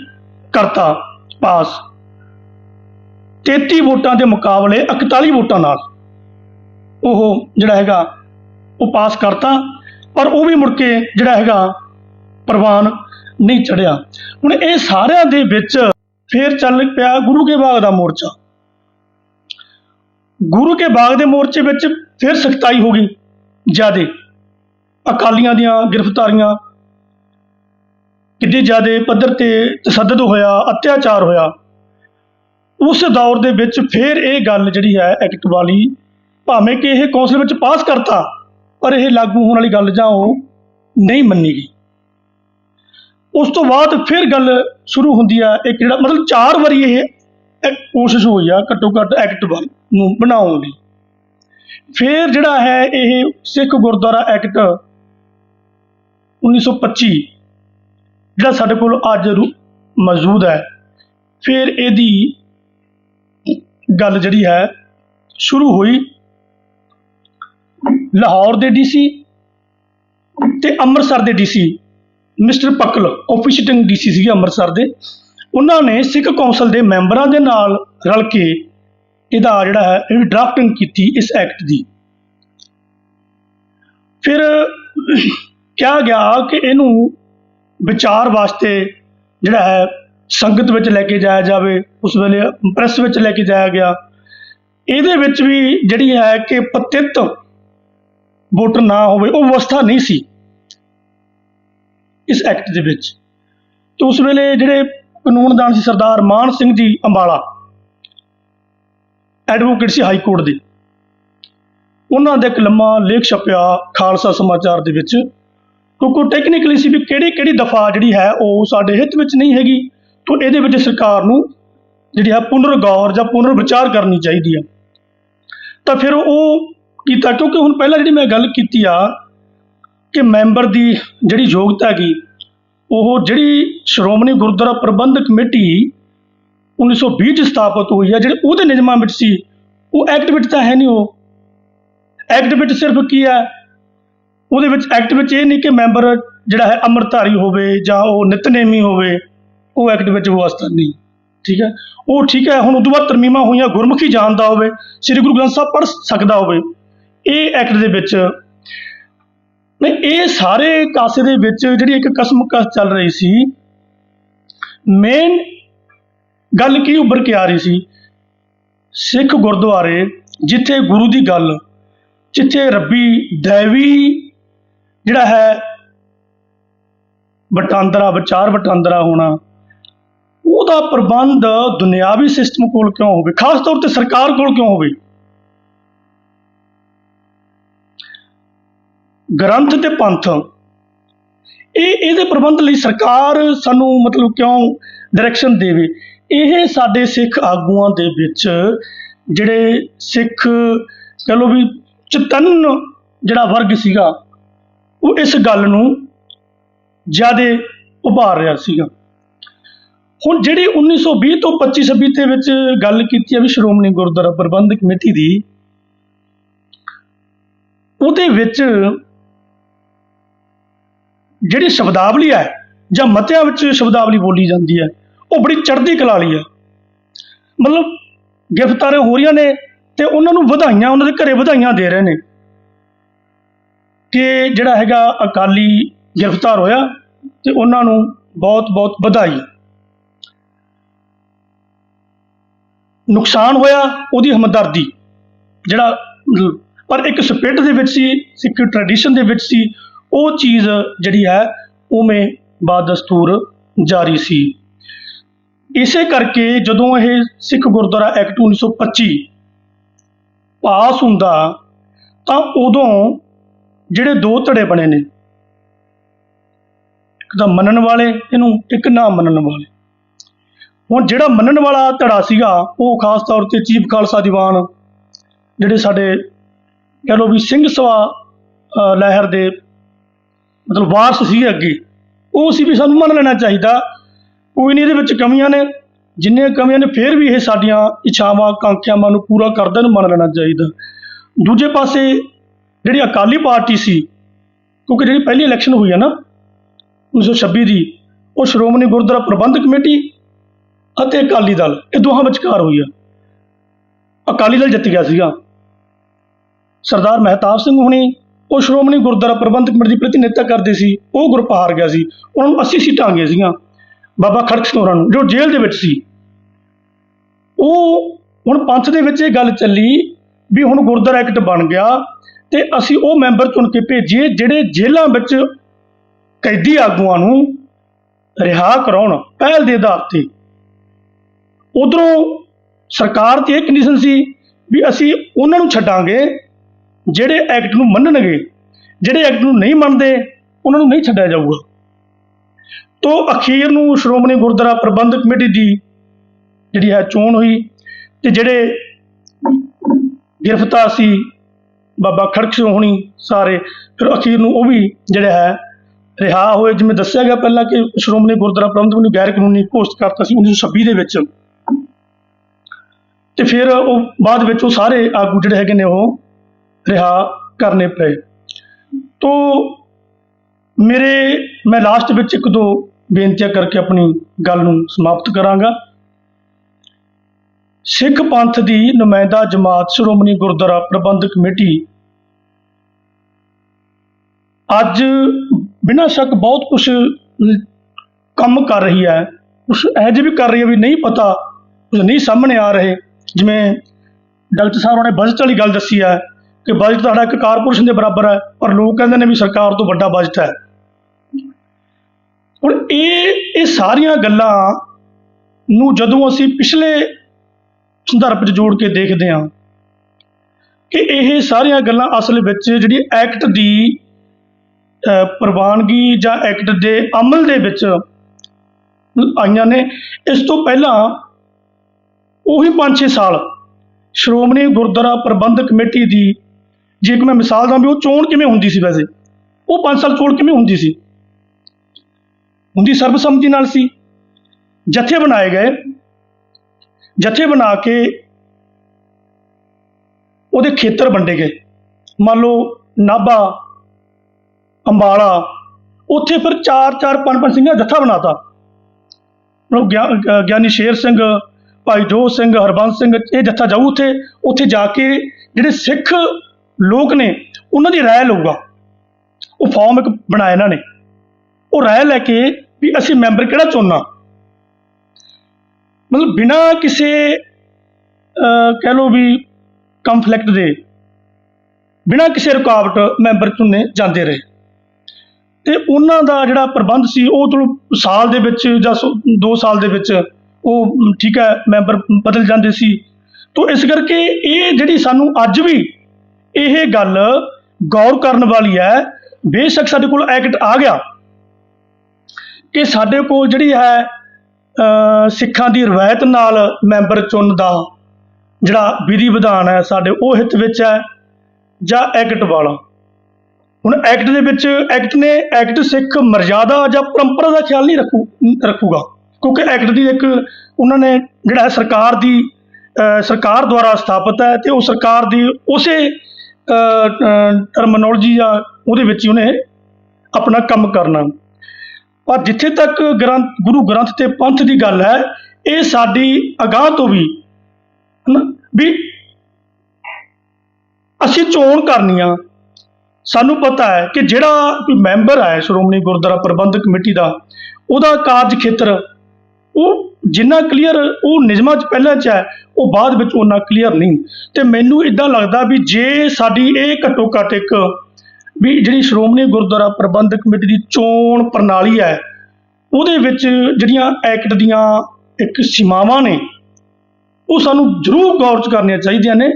[SPEAKER 1] ਕਰਤਾ, ਪਾਸ। 33 ਵੋਟਾਂ ਦੇ ਮੁਕਾਬਲੇ 41 ਵੋਟਾਂ ਨਾਲ ਉਹ ਜਿਹੜਾ ਹੈਗਾ, ਉਹ ਪਾਸ ਕਰਤਾ। ਪਰ ਉਹ ਵੀ ਮੁੜ ਕੇ ਜਿਹੜਾ ਹੈਗਾ ਪ੍ਰਵਾਨ ਨਹੀਂ ਚੜਿਆ। ਹੁਣ ਇਹ ਸਾਰਿਆਂ ਦੇ ਵਿੱਚ ਫੇਰ ਚੱਲ ਪਿਆ ਗੁਰੂ ਕੇ ਬਾਗ ਦਾ ਮੋਰਚਾ। ਗੁਰੂ ਕੇ ਬਾਗ ਦੇ ਮੋਰਚੇ ਵਿੱਚ ਫਿਰ ਸਖਤਾਈ ਹੋ ਗਈ। ਜਿਆਦੇ ਅਕਾਲੀਆਂ ਦੀਆਂ ਗ੍ਰਿਫਤਾਰੀਆਂ ਕਿੰਨੇ ਜਿਆਦੇ ਪੱਧਰ ਤੇ ਤਸੱਦਦ ਹੋਇਆ, ਅਤਿਆਚਾਰ ਹੋਇਆ। ਉਸ ਦੌਰ ਦੇ ਵਿੱਚ ਫਿਰ ਇਹ ਗੱਲ ਜਿਹੜੀ ਹੈ ਐਕਟ ਵਾਲੀ, ਭਾਵੇਂ ਕਿ ਇਹ ਕੌਂਸਲ ਵਿੱਚ ਪਾਸ ਕਰਤਾ, ਪਰ ਇਹ ਲਾਗੂ ਹੋਣ ਵਾਲੀ ਗੱਲ ਜਾਂ ਉਹ ਨਹੀਂ ਮੰਨੀ ਗਈ। ਉਸ ਤੋਂ ਬਾਅਦ ਫਿਰ ਗੱਲ ਸ਼ੁਰੂ ਹੁੰਦੀ ਆ, ਇੱਕ ਜਿਹੜਾ ਮਤਲਬ ਚਾਰ ਵਾਰੀ ਇਹ ਇਹ ਕੋਸ਼ਿਸ਼ ਹੋਈ ਆ ਘੱਟੋ ਘੱਟ ਐਕਟ ਵੱਲ ਨੂੰ ਬਣਾਉਣ ਲਈ ਫਿਰ ਜਿਹੜਾ ਹੈ ਇਹ ਸਿੱਖ ਗੁਰਦੁਆਰਾ ਐਕਟ 1925 ਜਿਹੜਾ ਸਾਡੇ ਕੋਲ ਅੱਜ ਮੌਜੂਦ ਹੈ। ਫਿਰ ਇਹਦੀ ਗੱਲ ਜਿਹੜੀ ਹੈ, ਸ਼ੁਰੂ ਹੋਈ ਲਾਹੌਰ ਦੇ ਡੀਸੀ ਤੇ ਅੰਮ੍ਰਿਤਸਰ ਦੇ DC mister Puckle officiating DC ਸੀਗੇ ਅੰਮ੍ਰਿਤਸਰ ਦੇ। ਉਹਨਾਂ ਨੇ ਸਿੱਖ ਕੌਂਸਲ ਦੇ ਮੈਂਬਰਾਂ ਦੇ ਨਾਲ ਰਲ ਕੇ ਇਹਦਾ ਜਿਹੜਾ ਹੈ, ਇਹ ਡਰਾਫਟਿੰਗ ਕੀਤੀ ਇਸ ਐਕਟ ਦੀ। ਫਿਰ ਕਿਹਾ ਗਿਆ ਕਿ ਇਹਨੂੰ ਵਿਚਾਰ ਵਾਸਤੇ ਜਿਹੜਾ ਹੈ, ਸੰਗਤ ਵਿੱਚ ਲੈ ਕੇ ਜਾਇਆ ਜਾਵੇ, ਉਸ ਵੇਲੇ ਪ੍ਰੈਸ ਵਿੱਚ ਲੈ ਕੇ ਜਾਇਆ ਗਿਆ। ਇਹਦੇ ਵਿੱਚ ਵੀ ਜਿਹੜੀ ਹੈ ਕਿ ਪਤਿਤ ਵੋਟਰ ਨਾ ਹੋਵੇ, ਉਹ ਵਿਵਸਥਾ ਨਹੀਂ ਸੀ। ਇਸ ਐਕਟ ਦੇ ਵਿੱਚ। ਤੇ ਉਸ ਵੇਲੇ ਜਿਹੜੇ ਕਾਨੂੰਨਦਾਨ ਸੀ ਸਰਦਾਰ ਮਾਨ ਸਿੰਘ ਜੀ ਅੰਬਾਲਾ ਐਡਵੋਕੇਟ ਸੀ ਹਾਈ ਕੋਰਟ ਦੇ। ਉਹਨਾਂ ਦਾ ਇੱਕ ਲੰਮਾ ਲੇਖ ਛਪਿਆ ਖਾਲਸਾ ਸਮਾਚਾਰ ਦੇ ਵਿੱਚ, ਕਿਉਂਕਿ ਟੈਕਨੀਕਲੀ ਸੀ ਵੀ ਕਿਹੜੀ ਕਿਹੜੀ ਦਫਾ ਜਿਹੜੀ ਹੈ ਉਹ ਸਾਡੇ ਹਿੱਤ ਵਿੱਚ ਨਹੀਂ ਹੈਗੀ, ਤਾਂ ਇਹਦੇ ਵਿੱਚ ਸਰਕਾਰ ਨੂੰ ਜਿਹੜੀ ਹੈ ਪੁਨਰ ਗੌਰ ਜਾਂ ਪੁਨਰ ਵਿਚਾਰ ਕਰਨੀ ਚਾਹੀਦੀ ਆ ਤਾਂ ਫਿਰ ਉਹ ਕੀਤਾ ਕਿਉਂਕਿ ਹੁਣ ਪਹਿਲਾਂ ਜਿਹੜੀ ਮੈਂ ਗੱਲ ਕੀਤੀ ਆ ਕਿ ਮੈਂਬਰ ਦੀ ਜਿਹੜੀ ਯੋਗਤਾ ਹੈਗੀ, ਉਹ ਜਿਹੜੀ ਸ਼੍ਰੋਮਣੀ ਗੁਰਦੁਆਰਾ ਪ੍ਰਬੰਧਕ ਕਮੇਟੀ 1920 ਚ ਸਥਾਪਿਤ ਹੋਈ ਹੈ, ਜਿਹੜੇ ਉਹਦੇ ਨਿਯਮਾਂ ਵਿੱਚ ਸੀ, ਉਹ ਐਕਟ ਵਿੱਚ ਤਾਂ ਹੈ ਨਹੀਂ ਉਹ। ਐਕਟ ਵਿੱਚ ਸਿਰਫ ਕੀ ਹੈ, ਉਹਦੇ ਵਿੱਚ ਐਕਟ ਵਿੱਚ ਇਹ ਨਹੀਂ ਕਿ ਮੈਂਬਰ ਜਿਹੜਾ ਹੈ ਅੰਮ੍ਰਿਤਧਾਰੀ ਹੋਵੇ ਜਾਂ ਉਹ ਨਿਤਨੇਮੀ ਹੋਵੇ, ਉਹ ਐਕਟ ਵਿੱਚ ਵਿਵਸਥਾ ਨਹੀਂ। ਠੀਕ ਹੈ? ਉਹ ਠੀਕ ਹੈ, ਹੁਣ ਉਦੋਂ ਬਾਅਦ ਤਰਮੀਮਾਂ ਹੋਈਆਂ, ਗੁਰਮੁਖੀ ਜਾਣਦਾ ਹੋਵੇ, ਸ੍ਰੀ ਗੁਰੂ ਗ੍ਰੰਥ ਸਾਹਿਬ ਪੜ੍ਹ ਸਕਦਾ ਹੋਵੇ। ਇਹ ਐਕਟ ਦੇ ਵਿੱਚ ਨਹੀਂ, ਇਹ ਸਾਰੇ ਕਾਸੇ ਦੇ ਵਿੱਚ ਜਿਹੜੀ ਇੱਕ ਕਸਮ ਕਸ ਚੱਲ ਰਹੀ ਸੀ ਮੇਨ ਗੱਲ ਕੀ ਉੱਭਰ ਕੇ ਆ ਰਹੀ ਸੀ? ਸਿੱਖ ਗੁਰਦੁਆਰੇ ਜਿੱਥੇ ਗੁਰੂ ਦੀ ਗੱਲ, ਜਿੱਥੇ ਰੱਬੀ ਦੇਵੀ ਜਿਹੜਾ ਹੈ, ਵਟਾਂਦਰਾ, ਵਿਚਾਰ ਵਟਾਂਦਰਾ ਹੋਣਾ, ਉਹਦਾ ਪ੍ਰਬੰਧ ਦੁਨਿਆਵੀ ਸਿਸਟਮ ਕੋਲ ਕਿਉਂ ਹੋਵੇ? ਖਾਸ ਤੌਰ ਤੇ ਸਰਕਾਰ ਕੋਲ ਕਿਉਂ ਹੋਵੇ? ਗ੍ਰੰਥ ਤੇ ਪੰਥ। ਇਹ, ਇਹਦੇ ਪ੍ਰਬੰਧ ਲਈ ਸਰਕਾਰ ਸਾਨੂੰ ਮਤਲਬ ਕਿਉਂ ਡਾਇਰੈਕਸ਼ਨ ਦੇਵੇ? ਇਹ ਸਾਡੇ ਸਿੱਖ ਆਗੂਆਂ ਦੇ ਵਿੱਚ ਜਿਹੜੇ ਸਿੱਖ ਕਹ ਲਓ ਵੀ ਚਤਨ ਜਿਹੜਾ ਵਰਗ ਸੀਗਾ, ਉਹ ਇਸ ਗੱਲ ਨੂੰ ਜਿਆਦੇ ਉਭਾਰ ਰਿਹਾ ਸੀਗਾ। ਹੁਣ ਜਿਹੜੀ 1920 ਤੋਂ 25 26 ਦੇ ਵਿੱਚ ਗੱਲ ਕੀਤੀ ਹੈ ਵੀ ਸ਼੍ਰੋਮਣੀ ਗੁਰਦੁਆਰਾ ਪ੍ਰਬੰਧਕ ਕਮੇਟੀ ਦੀ, ਉਹਦੇ ਵਿੱਚ ਜਿਹੜੀ ਸ਼ਬਦਾਵਲੀ ਹੈ ਜਾਂ ਮਤਿਆਂ ਵਿੱਚ ਸ਼ਬਦਾਵਲੀ ਬੋਲੀ ਜਾਂਦੀ ਹੈ, ਉਹ ਬੜੀ ਚੜ੍ਹਦੀ ਕਲਾ ਲਈ ਹੈ। ਮਤਲਬ ਗ੍ਰਿਫਤਾਰਾਂ ਹੋ ਰਹੀਆਂ ਨੇ ਤੇ ਉਹਨਾਂ ਨੂੰ ਵਧਾਈਆਂ, ਉਹਨਾਂ ਦੇ ਘਰੇ ਵਧਾਈਆਂ ਦੇ ਰਹੇ ਨੇ ਕਿ ਜਿਹੜਾ ਹੈਗਾ ਅਕਾਲੀ ਗ੍ਰਿਫਤਾਰ ਹੋਇਆ ਤੇ ਉਹਨਾਂ ਨੂੰ ਬਹੁਤ ਬਹੁਤ ਵਧਾਈ। ਨੁਕਸਾਨ ਹੋਇਆ ਉਹਦੀ ਹਮਦਰਦੀ, ਜਿਹੜਾ ਪਰ ਇੱਕ ਸਪਿਰਿਟ ਦੇ ਵਿੱਚ ਸੀ ਸਿੱਖ ਟ੍ਰੈਡੀਸ਼ਨ ਦੇ ਵਿੱਚ ਸੀ ਉਹ ਚੀਜ਼ ਜਿਹੜੀ ਹੈ, ਉਵੇਂ ਬਾਦਸਤੂਰ ਜਾਰੀ ਸੀ। ਇਸੇ ਕਰਕੇ ਜਦੋਂ ਇਹ ਸਿੱਖ ਗੁਰਦੁਆਰਾ ਐਕਟ 1925 ਪਾਸ ਹੁੰਦਾ, ਤਾਂ ਉਦੋਂ ਜਿਹੜੇ ਦੋ ਧੜੇ ਬਣੇ ਨੇ, ਇੱਕ ਤਾਂ ਮੰਨਣ ਵਾਲੇ, ਇਹਨੂੰ ਇੱਕ ਨਾ ਮੰਨਣ ਵਾਲੇ। ਹੁਣ ਜਿਹੜਾ ਮੰਨਣ ਵਾਲਾ ਧੜਾ ਸੀਗਾ, ਉਹ ਖਾਸ ਤੌਰ ਤੇ ਚੀਫ ਖਾਲਸਾ ਦੀਵਾਨ ਜਿਹੜੇ ਸਾਡੇ ਕਹ ਲਓ ਵੀ ਸਿੰਘ ਸਵਾ ਲਹਿਰ ਦੇ ਮਤਲਬ ਵਾਰਸ ਸੀ ਅੱਗੇ। ਉਹ ਸੀ ਵੀ ਸਾਨੂੰ ਮੰਨ ਲੈਣਾ ਚਾਹੀਦਾ। ਕੋਈ ਨਹੀਂ ਇਹਦੇ ਵਿੱਚ ਕਮੀਆਂ ਨੇ। ਜਿੰਨੀਆਂ ਕਮੀਆਂ ਨੇ, ਫਿਰ ਵੀ ਇਹ ਸਾਡੀਆਂ ਇੱਛਾਵਾਂ, ਕਾਂਖਿਆਵਾਂ ਨੂੰ ਪੂਰਾ ਕਰਦਿਆਂ ਨੂੰ ਮੰਨ ਲੈਣਾ ਚਾਹੀਦਾ। ਦੂਜੇ ਪਾਸੇ ਜਿਹੜੀ ਅਕਾਲੀ ਪਾਰਟੀ ਸੀ, ਕਿਉਂਕਿ ਜਿਹੜੀ ਪਹਿਲੀ ਇਲੈਕਸ਼ਨ ਹੋਈ ਹੈ ਨਾ 1926 ਦੀ, ਉਹ ਸ਼੍ਰੋਮਣੀ ਗੁਰਦੁਆਰਾ ਪ੍ਰਬੰਧਕ ਕਮੇਟੀ ਅਤੇ ਅਕਾਲੀ ਦਲ, ਇਹ ਦੋਹਾਂ ਵਿਚਕਾਰ ਹੋਈ ਆ। ਅਕਾਲੀ ਦਲ ਜਿੱਤ ਗਿਆ ਸੀਗਾ। ਸਰਦਾਰ ਮਹਿਤਾਬ ਸਿੰਘ ਹੁਣੀ ਉਹ ਸ਼੍ਰੋਮਣੀ ਗੁਰਦੁਆਰਾ ਪ੍ਰਬੰਧਕ ਕਮੇਟੀ ਦੀ ਪ੍ਰਤੀਨਿਧਤਾ ਕਰਦੇ ਸੀ, ਉਹ ਗਰੁੱਪ ਹਾਰ ਗਿਆ ਸੀ, ਉਹਨਾਂ ਨੂੰ 80 ਸੀਟਾਂ ਆ ਗਈਆਂ ਸੀਗੀਆਂ, ਬਾਬਾ ਖੜਕ ਹੋਰਾਂ ਨੂੰ, ਜੋ ਜੇਲ੍ਹ ਦੇ ਵਿੱਚ ਸੀ। ਉਹ ਹੁਣ ਪੰਥ ਦੇ ਵਿੱਚ ਇਹ ਗੱਲ ਚੱਲੀ ਵੀ ਹੁਣ ਗੁਰਦੁਆਰਾ ਐਕਟ ਬਣ ਗਿਆ ਤੇ ਅਸੀਂ ਉਹ ਮੈਂਬਰ ਚੁਣ ਕੇ ਭੇਜੀਏ ਜਿਹੜੇ ਜੇਲ੍ਹਾਂ ਵਿੱਚ ਕੈਦੀ ਆਗੂਆਂ ਨੂੰ ਰਿਹਾ ਕਰਾਉਣ, ਪਹਿਲ ਦੇ ਆਧਾਰ ਤੇ। ਉਧਰੋਂ ਸਰਕਾਰ ਤੇ ਇਹ ਕੰਡੀਸ਼ਨ ਸੀ ਵੀ ਅਸੀਂ ਉਹਨਾਂ ਨੂੰ ਛੱਡਾਂਗੇ ਜਿਹੜੇ ਐਕਟ ਨੂੰ ਮੰਨਣਗੇ, ਜਿਹੜੇ ਐਕਟ ਨੂੰ ਨਹੀਂ ਮੰਨਦੇ, ਉਹਨਾਂ ਨੂੰ ਨਹੀਂ ਛੱਡਿਆ ਜਾਊਗਾ। ਤੋਂ ਅਖੀਰ ਨੂੰ ਸ਼੍ਰੋਮਣੀ ਗੁਰਦੁਆਰਾ ਪ੍ਰਬੰਧਕ ਕਮੇਟੀ ਦੀ ਜਿਹੜੀ ਹੈ ਚੋਣ ਹੋਈ ਤੇ ਜਿਹੜੇ ਗ੍ਰਿਫਤਾਰ ਸੀ ਬਾਬਾ ਖੜਕ ਸਿੰਘ ਹੋਣੀ ਸਾਰੇ, ਫਿਰ ਅਖੀਰ ਨੂੰ ਉਹ ਵੀ ਜਿਹੜਾ ਹੈ ਰਿਹਾ ਹੋਏ। ਜਿਵੇਂ ਦੱਸਿਆ ਗਿਆ ਪਹਿਲਾਂ ਕਿ ਸ਼੍ਰੋਮਣੀ ਗੁਰਦੁਆਰਾ ਪ੍ਰਬੰਧਕ ਨੂੰ ਗੈਰ ਕਾਨੂੰਨੀ ਘੋਸ਼ਿਤ ਕਰਤਾ ਸੀ 1926 ਦੇ ਵਿੱਚ। ਤੇ ਫਿਰ ਉਹ ਬਾਅਦ ਵਿੱਚ ਉਹ ਸਾਰੇ ਆਗੂ ਜਿਹੜੇ ਹੈਗੇ ਨੇ ਉਹ ਰਿਹਾ ਕਰਨੇ ਪਏ। ਤੋ ਮੇਰੇ, ਮੈਂ ਲਾਸਟ ਵਿੱਚ ਇੱਕ ਦੋ ਬੇਨਤੀਆਂ ਕਰਕੇ ਆਪਣੀ ਗੱਲ ਨੂੰ ਸਮਾਪਤ ਕਰਾਂਗਾ। ਸਿੱਖ ਪੰਥ ਦੀ ਨੁਮਾਇੰਦਾ ਜਮਾਤ ਸ਼੍ਰੋਮਣੀ ਗੁਰਦੁਆਰਾ ਪ੍ਰਬੰਧਕ ਕਮੇਟੀ ਅੱਜ ਬਿਨਾਂ ਸ਼ੱਕ ਬਹੁਤ ਕੁਝ ਕੰਮ ਕਰ ਰਹੀ ਹੈ। ਕੁਛ ਇਹੋ ਜਿਹੇ ਵੀ ਕਰ ਰਹੀ ਹੈ ਵੀ ਨਹੀਂ ਪਤਾ ਕੁਝ ਨਹੀਂ ਸਾਹਮਣੇ ਆ ਰਹੇ। ਜਿਵੇਂ ਡਾਕਟਰ ਸਾਹਿਬ ਨੇ ਬਜਟ ਵਾਲੀ ਗੱਲ ਦੱਸੀ ਹੈ। ਕਿ ਬਜਟ ਸਾਡਾ ਇੱਕ ਕਾਰਪੋਰੇਸ਼ਨ ਦੇ ਬਰਾਬਰ ਹੈ, ਪਰ ਲੋਕ ਕਹਿੰਦੇ ਨੇ ਵੀ ਸਰਕਾਰ ਤੋਂ ਵੱਡਾ ਬਜਟ ਹੈ। ਹੁਣ ਇਹ ਇਹ ਸਾਰੀਆਂ ਗੱਲਾਂ ਨੂੰ ਜਦੋਂ ਅਸੀਂ ਪਿਛਲੇ ਸੰਦਰਭ 'ਚ ਜੋੜ ਕੇ ਦੇਖਦੇ ਹਾਂ ਕਿ ਇਹ ਸਾਰੀਆਂ ਗੱਲਾਂ ਅਸਲ ਵਿੱਚ ਜਿਹੜੀ ਐਕਟ ਦੀ ਪ੍ਰਵਾਨਗੀ ਜਾਂ ਐਕਟ ਦੇ ਅਮਲ ਦੇ ਵਿੱਚ ਆਈਆਂ ਨੇ, ਇਸ ਤੋਂ ਪਹਿਲਾਂ ਉਹੀ 5-6 ਸਾਲ ਸ਼੍ਰੋਮਣੀ ਗੁਰਦੁਆਰਾ ਪ੍ਰਬੰਧਕ ਕਮੇਟੀ ਦੀ ਜੇ ਇੱਕ ਮੈਂ ਮਿਸਾਲ ਦਾਂ ਵੀ ਉਹ ਚੋਣ ਕਿਵੇਂ ਹੁੰਦੀ ਸੀ ਵੈਸੇ? ਉਹ 5 ਸਾਲ ਚੋਣ ਕਿਵੇਂ ਹੁੰਦੀ ਸੀ? ਹੁੰਦੀ ਸਰਬਸੰਮਤੀ ਨਾਲ ਸੀ। ਜਥੇ ਬਣਾਏ ਗਏ। ਜਥੇ ਬਣਾ ਕੇ ਉਹਦੇ ਖੇਤਰ ਵੰਡੇ ਗਏ। ਮੰਨ ਲਓ ਨਾਭਾ, ਅੰਬਾਲਾ, ਉੱਥੇ ਫਿਰ 4 4 5 5 ਸਿੰਘਾਂ ਜਥਾ ਬਣਾਤਾ। ਮਤਲਬ ਗਿਆ- ਗਿਆਨੀ ਸ਼ੇਰ ਸਿੰਘ, ਭਾਈ ਜੋਤ ਸਿੰਘ, ਹਰਬੰਸ ਸਿੰਘ, ਇਹ ਜੱਥਾ ਜਾਊ ਉੱਥੇ। ਉੱਥੇ ਜਾ ਕੇ ਜਿਹੜੇ ਸਿੱਖ ਲੋਕ ਨੇ, ਉਹਨਾਂ ਦੀ ਰਾਏ ਲਊਗਾ। ਉਹ ਫਾਰਮ ਇੱਕ ਬਣਾਇਆ ਇਹਨਾਂ ਨੇ। ਉਹ ਰਾਏ ਲੈ ਕੇ ਵੀ ਅਸੀਂ ਮੈਂਬਰ ਕਿਹੜਾ ਚੁਣਨਾ? ਮਤਲਬ ਬਿਨਾਂ ਕਿਸੇ ਕਹਿ ਲਓ ਵੀ ਕੰਫਲਿਕਟ ਦੇ, ਬਿਨਾਂ ਕਿਸੇ ਰੁਕਾਵਟ ਮੈਂਬਰ ਚੁਣੇ ਜਾਂਦੇ ਰਹੇ। ਤੇ ਉਹਨਾਂ ਦਾ ਜਿਹੜਾ ਪ੍ਰਬੰਧ ਸੀ, ਉਹ ਚਲੋ ਸਾਲ ਦੇ ਵਿੱਚ ਜਾਂ 2 ਸਾਲ ਦੇ ਵਿੱਚ ਉਹ ਠੀਕ ਹੈ ਮੈਂਬਰ ਬਦਲ ਜਾਂਦੇ ਸੀ। ਤੋਂ ਇਸ ਕਰਕੇ ਇਹ ਜਿਹੜੀ ਸਾਨੂੰ ਅੱਜ ਵੀ ਇਹ ਗੱਲ ਗੌਰ ਕਰਨ ਵਾਲੀ ਹੈ ਬੇਸ਼ੱਕ ਸਾਡੇ ਕੋਲ ਐਕਟ ਆ ਗਿਆ ਕਿ ਸਾਡੇ ਕੋਲ ਜਿਹੜੀ ਹੈ ਸਿੱਖਾਂ ਦੀ ਰਵਾਇਤ ਨਾਲ ਮੈਂਬਰ ਚੁਣਨ ਦਾ ਜਿਹੜਾ ਵਿਧੀ ਵਿਧਾਨ ਹੈ ਸਾਡੇ ਉਹ ਹਿੱਤ ਵਿੱਚ ਹੈ ਜਾਂ ਐਕਟ ਵਾਲਾ। ਹੁਣ ਐਕਟ ਦੇ ਵਿੱਚ ਐਕਟ ਨੇ ਐਕਟ ਸਿੱਖ ਮਰਜ਼ਾਦਾ ਜਾਂ ਪਰੰਪਰਾ ਦਾ ਖਿਆਲ ਨਹੀਂ ਰੱਖੂ ਰੱਖੂਗਾ ਕਿਉਂਕਿ ਐਕਟ ਦੀ ਇੱਕ ਉਹਨਾਂ ਨੇ ਜਿਹੜਾ ਹੈ ਸਰਕਾਰ ਦੀ ਅ, ਸਰਕਾਰ ਦੁਆਰਾ ਸਥਾਪਿਤ ਹੈ ਤੇ ਉਹ ਸਰਕਾਰ ਦੀ ਉਸੇ ਟਰਮਨੋਲੋਜੀ ਆ ਉਹਦੇ ਵਿੱਚ ਹੀ ਉਹਨੇ ਆਪਣਾ ਕੰਮ ਕਰਨਾ। ਪਰ ਜਿੱਥੇ ਤੱਕ ਗ੍ਰੰਥ ਗੁਰੂ ਗ੍ਰੰਥ ਤੇ ਪੰਥ ਦੀ ਗੱਲ ਹੈ ਇਹ ਸਾਡੀ ਅਗਾਹ ਤੋਂ ਵੀ ਹਨਾ, ਵੀ ਅਸੀਂ ਚੋਣ ਕਰਨੀ ਆ ਸਾਨੂੰ ਪਤਾ ਹੈ ਕਿ ਜਿਹੜਾ ਕੋਈ ਮੈਂਬਰ ਹੈ ਸ਼੍ਰੋਮਣੀ ਗੁਰਦੁਆਰਾ ਪ੍ਰਬੰਧਕ ਕਮੇਟੀ ਦਾ ਉਹਦਾ ਕਾਰਜ ਖੇਤਰ ਉਹ ਜਿੰਨਾ ਕਲੀਅਰ ਉਹ ਨਿਯਮਾਂ 'ਚ ਪਹਿਲਾਂ 'ਚ ਹੈ, ਉਹ ਬਾਅਦ ਵਿੱਚ ਉਹਨਾਂ ਕਲੀਅਰ ਨਹੀਂ। ਤੇ ਮੈਨੂੰ ਇਦਾਂ ਲੱਗਦਾ ਵੀ ਜੇ ਸਾਡੀ ਇਹ ਘੱਟੋ ਘੱਟ ਇੱਕ ਵੀ ਜਿਹੜੀ ਸ਼੍ਰੋਮਣੀ ਗੁਰਦੁਆਰਾ ਪ੍ਰਬੰਧਕ ਕਮੇਟੀ ਦੀ ਚੋਣ ਪ੍ਰਣਾਲੀ ਹੈ, ਉਹਦੇ ਵਿੱਚ ਜਿਹੜੀਆਂ ਐਕਟ ਦੀਆਂ ਇੱਕ ਸੀਮਾਵਾਂ ਨੇ, ਉਹ ਸਾਨੂੰ ਜ਼ਰੂਰ ਗੌਰ 'ਚ ਕਰਨੀਆਂ ਚਾਹੀਦੀਆਂ ਨੇ।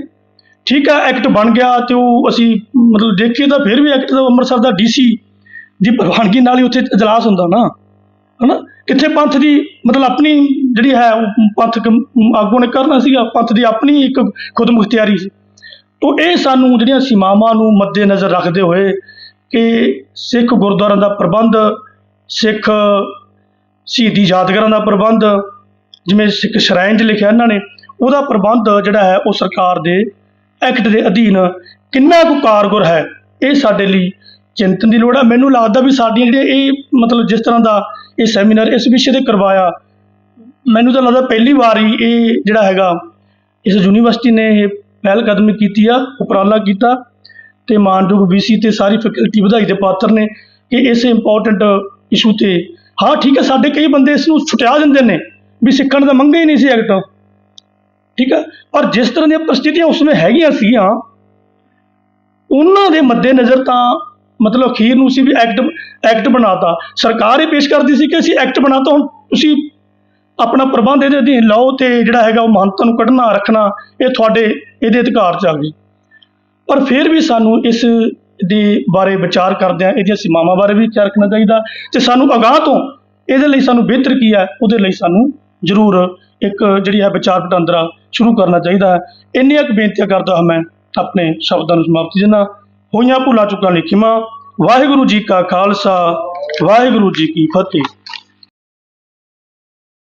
[SPEAKER 1] ਠੀਕ ਆ ਐਕਟ ਬਣ ਗਿਆ ਤੇ ਉਹ ਅਸੀਂ ਮਤਲਬ ਦੇਖੀਏ ਤਾਂ ਫਿਰ ਵੀ ਐਕਟ ਦਾ ਅੰਮ੍ਰਿਤਸਰ ਦਾ ਡੀਸੀ ਦੀ ਪ੍ਰਵਾਨਗੀ ਨਾਲ ਹੀ ਉੱਥੇ ਇਜਲਾਸ ਹੁੰਦਾ ਨਾ, ਹਨਾ? ਕਿੱਥੇ ਪੰਥ ਦੀ ਮਤਲਬ ਆਪਣੀ ਜਿਹੜੀ ਹੈ ਉਹ ਪੰਥਕ ਆਗੂ ਨੇ ਕਰਨਾ ਸੀਗਾ, ਪੰਥ ਦੀ ਆਪਣੀ ਇੱਕ ਖੁਦਮੁਖਤਿਆਰੀ ਸੀ। ਤੋ ਇਹ ਸਾਨੂੰ ਜਿਹੜੀਆਂ ਸੀਮਾਵਾਂ ਨੂੰ ਮੱਦੇ ਨਜ਼ਰ ਰੱਖਦੇ ਹੋਏ ਕਿ ਸਿੱਖ ਗੁਰਦੁਆਰਿਆਂ ਦਾ ਪ੍ਰਬੰਧ, ਸਿੱਖ ਸ਼ਹੀਦੀ ਯਾਦਗਾਰਾਂ ਦਾ ਪ੍ਰਬੰਧ, ਜਿਵੇਂ ਸਿੱਖ ਸ਼ਰਾਇਨ 'ਚ ਲਿਖਿਆ ਇਹਨਾਂ ਨੇ, ਉਹਦਾ ਪ੍ਰਬੰਧ ਜਿਹੜਾ ਹੈ ਉਹ ਸਰਕਾਰ ਦੇ ਐਕਟ ਦੇ ਅਧੀਨ ਕਿੰਨਾ ਕੁ ਕਾਰਗੁਰ ਹੈ, ਇਹ ਸਾਡੇ ਲਈ ਚਿੰਤਨ ਦੀ ਲੋੜ ਹੈ। ਮੈਨੂੰ ਲੱਗਦਾ ਵੀ ਸਾਡੀਆਂ ਜਿਹੜੀਆਂ ਇਹ ਮਤਲਬ ਜਿਸ ਤਰ੍ਹਾਂ ਦਾ ਇਹ ਸੈਮੀਨਾਰ ਇਸ ਵਿਸ਼ੇ ਤੇ ਕਰਵਾਇਆ। ਮੈਨੂੰ ਤਾਂ ਲੱਗਦਾ ਪਹਿਲੀ ਵਾਰ ਹੀ ਇਹ ਜਿਹੜਾ ਹੈਗਾ, ਇਸ ਯੂਨੀਵਰਸਿਟੀ ਨੇ ਇਹ ਪਹਿਲ ਕਦਮੀ ਕੀਤੀ ਆ, ਉਪਰਾਲਾ ਕੀਤਾ ਤੇ ਮਾਨਯੋਗ ਵੀਸੀ ਤੇ ਸਾਰੀ ਫੈਕਲਟੀ ਵਧਾਈ ਦੇ ਪਾਤਰ ਨੇ ਕਿ ਇਸ ਇੰਪੋਰਟੈਂਟ ਇਸ਼ੂ ਤੇ, ਹਾਂ, ਠੀਕ ਹੈ, ਸਾਡੇ ਕਈ ਬੰਦੇ ਇਸ ਨੂੰ ਛੁਟਿਆ ਦਿੰਦੇ ਨੇ ਵੀ ਸਿੱਖਣ ਦਾ ਮੰਗਾ ਹੀ ਨਹੀਂ ਸੀ ਐਕਟ ਠੀਕ ਹੈ, ਪਰ ਜਿਸ ਤਰ੍ਹਾਂ ਦੀਆਂ ਪ੍ਰਸਥਿਤੀਆਂ ਉਸ ਵਿੱਚ ਹੈਗੀਆਂ ਸੀਗੀਆਂ ਉਹਨਾਂ ਦੇ ਮੱਦੇ ਨਜ਼ਰ ਤਾਂ ਮਤਲਬ ਅਖੀਰ ਨੂੰ ਸੀ ਵੀ ਐਕਟ ਐਕਟ ਬਣਾਤਾ। ਸਰਕਾਰ ਇਹ ਪੇਸ਼ ਕਰਦੀ ਸੀ ਕਿ ਅਸੀਂ ਐਕਟ ਬਣਾਤਾ, ਹੁਣ ਤੁਸੀਂ ਆਪਣਾ ਪ੍ਰਬੰਧ ਇਹਦੇ ਅਧੀਨ ਲਾਓ ਤੇ ਜਿਹੜਾ ਹੈਗਾ ਉਹ ਮਾਨਤਾ ਨੂੰ ਕੱਢਣਾ, ਰੱਖਣਾ, ਇਹ ਤੁਹਾਡੇ, ਇਹਦੇ ਅਧਿਕਾਰ 'ਚ ਆ ਗਈ। ਪਰ ਫਿਰ ਵੀ ਸਾਨੂੰ ਇਸ ਦੇ ਬਾਰੇ ਵਿਚਾਰ ਕਰਦਿਆਂ ਇਹਦੀਆਂ ਸੀਮਾਵਾਂ ਬਾਰੇ ਵੀ ਵਿਚਾਰ ਕਰਨਾ ਚਾਹੀਦਾ ਤੇ ਸਾਨੂੰ ਅਗਾਹ ਤੋਂ ਇਹਦੇ ਲਈ ਸਾਨੂੰ ਬਿਹਤਰ ਕੀ ਹੈ, ਉਹਦੇ ਲਈ ਸਾਨੂੰ ਜ਼ਰੂਰ ਇੱਕ ਜਿਹੜੀ ਹੈ ਵਿਚਾਰ ਵਟਾਂਦਰਾ ਸ਼ੁਰੂ ਕਰਨਾ ਚਾਹੀਦਾ ਹੈ। ਇੰਨੀਆਂ ਕੁ ਬੇਨਤੀਆਂ ਕਰਦਾ ਹਾਂ ਮੈਂ ਆਪਣੇ ਸ਼ਬਦਾਂ ਨੂੰ ਸਮਾਪਤੀ ਦਿੰਦਾ। ਹੋਈਆਂ ਭੁੱਲਾਂ ਚੁੱਕਾਂ ਲਈ ਵਾਹਿਗੁਰੂ ਜੀ ਕਾ ਖਾਲਸਾ ਵਾਹਿਗੁਰੂ ਜੀ ਕੀ ਫਤਿਹ।